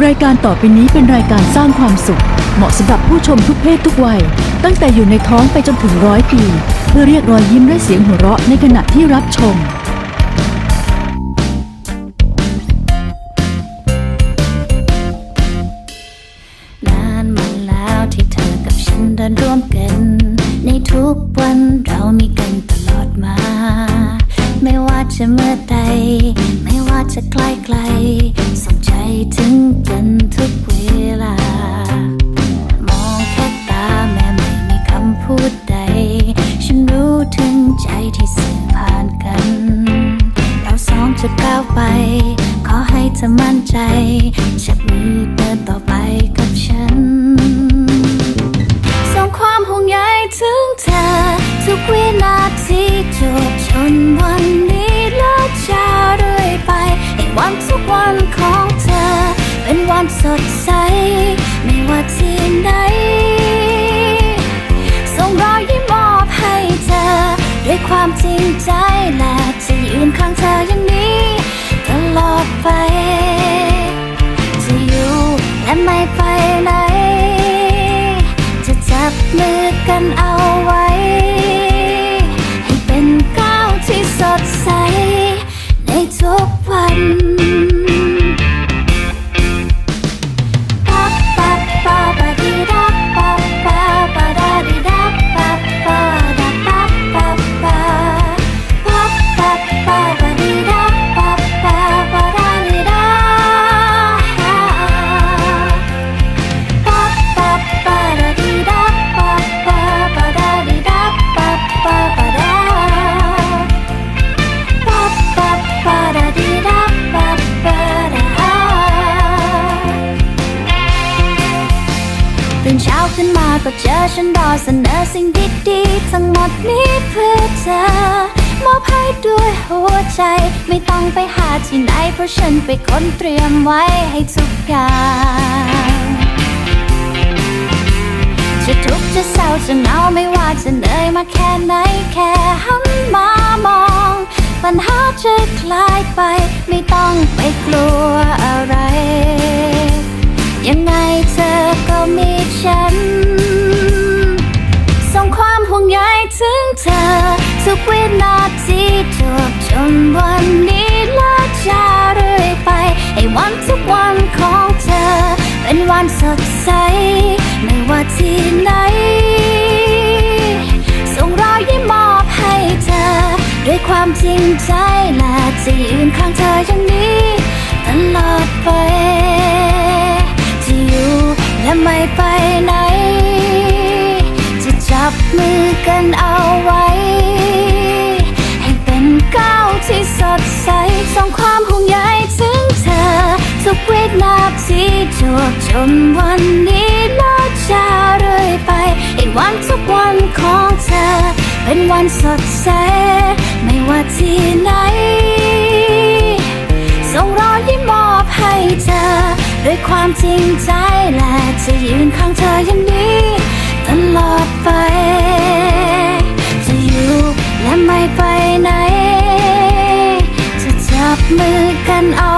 รายการต่อไปนี้เป็นรายการสร้างความสุข เหมาะสำหรับผู้ชมทุกเพศทุกวัย ตั้งแต่อยู่ในท้องไปจนถึงร้อยปี เพื่อเรียกรอยยิ้มและเสียงหัวเราะในขณะที่รับชม นานมาแล้วที่เธอกับฉันเดินร่วมกัน ในทุกวันเรามีกันตลอดมา ไม่ว่าจะเมื่อใด ไม่ว่าจะใกล้ไกลส่งใจถึงกันทุกเวลา มองแค่ตาแม้ไม่มีคำพูดใด ฉันรู้ถึงใจที่สื่อผ่านกัน เราสองจะก้าวไป ขอให้เธอมั่นใจจับมือเดินต่อไปกับฉัน ส่งความห่วงใยถึงเธอ ทุกวินาที ทุกวันของเธอ เป็นวันสดใส ไม่ว่าที่ไหน ขึ้นมาก็เจอฉันรอเสนอสิ่งดีๆ ทั้งหมดนี้เพื่อเธอ มอบให้ด้วยหัวใจ ไม่ต้องไปหาที่ไหน เพราะฉันไปค้นเตรียมไว้ให้ทุกอย่างจะทุกข์จะเศร้าจะเหงาไม่ว่าจะเหนื่อยมาแค่ไหน ทุกวินาทีจบจนวันนี้และจะเรื่อยไป ให้วันทุกวันของเธอ เป็นวันสดใส ไม่ว่าที่ไหน ส่งรอยยิ้มมอบให้เธอ ด้วยความจริงใจและจะยืนข้างเธออย่างนี้ตลอดไปจะอยู่และไม่ไปไหน จะจับมือกันเอาไว้ จนวันนี้และจะเรื่อยไปให้วันทุกวันของเธอ เป็นวันสดใส ไม่ว่าที่ไหน ส่งรอยยิ้มมอบให้เธอ ด้วยความจริงใจและจะยืนข้างเธออย่างนี้ ตลอดไป จะอยู่และไม่ไปไหน จะจับมือกันเอา